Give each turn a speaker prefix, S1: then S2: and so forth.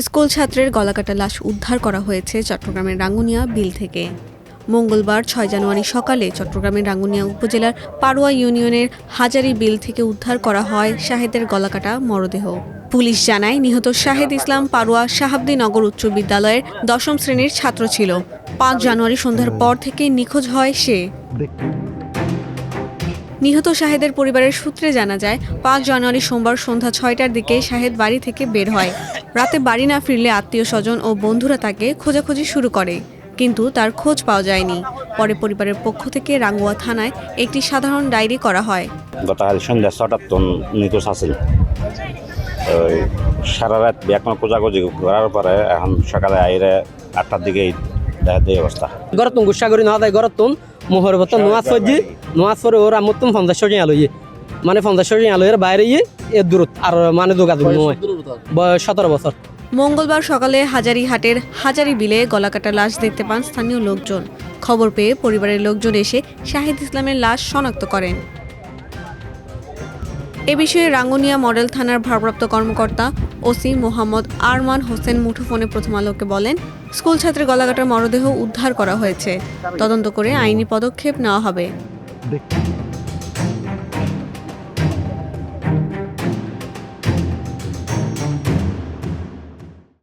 S1: School ছাত্রের গলাকাটা লাশ উদ্ধার করা হয়েছে চট্টগ্রামের রাঙ্গুনিয়া বিল থেকে। মঙ্গলবার ছয় জানুয়ারি সকালে চট্টগ্রামের রাঙ্গুনিয়া উপজেলার পাড়ুয়া ইউনিয়নের হাজারি বিল থেকে উদ্ধার করা হয় শাহেদের গলাকাটা মরদেহ। পুলিশ জানায়, নিহত শাহেদ ইসলাম পাড়ুয়া শাহাবদি নগর উচ্চ বিদ্যালয়ের দশম শ্রেণির ছাত্র ছিল। পাঁচ জানুয়ারি সন্ধ্যার পর থেকে নিখোঁজ হয় সে। নিহত শাহেদের পরিবারের সূত্রে জানা যায় পাঁচ জানুয়ারি সোমবার সন্ধ্যা ছয়টার দিকে শাহেদ বাড়ি থেকে বের হয়। রাতে বাড়ি না ফিরলে আত্মীয় স্বজন ও বন্ধুরা তাকে খোঁজাখুঁজি শুরু করে কিন্তু তার খোঁজ পাওয়া যায়নি। পরে পরিবারের পক্ষ থেকে রাঙ্গুয়া থানায় একটি সাধারণ ডায়েরি করা হয়।
S2: গতকাল সন্ধ্যা ছটার তন নিখোঁজ আছিল সারা রাত এখন খোঁজাখুঁজি করার পরে এখন সকালে আইরে আটটার দিকে দেখা দেয় অবস্থা।
S3: গরতুন গুসা করি না দেয় গরতুন মোহর বত নোয়া সজি নোয়া সরে ওরা মতন পঞ্চাশ টাকা আলো ইয়ে। মানে পঞ্চাশ টাকা এর বাইরে ইয়ে এর দূরত আর মানে যোগাযোগ নয়। বয়স সতেরো বছর।
S1: মঙ্গলবার সকালে হাজারি হাটের হাজারি বিলে গলাকাটা লাশ দেখতে পান স্থানীয় লোকজন। খবর পেয়ে পরিবারের লোকজন এসে শাহিদ ইসলামের লাশ শনাক্ত করেন। এ বিষয়ে রাঙ্গুনিয়া মডেল থানার ভারপ্রাপ্ত কর্মকর্তা ওসি মোহাম্মদ আরমান হোসেন মুঠোফোনে প্রথম আলোকে বলেন, স্কুল ছাত্রের গলাকাটার মরদেহ উদ্ধার করা হয়েছে। তদন্ত করে আইনি পদক্ষেপ নেওয়া হবে।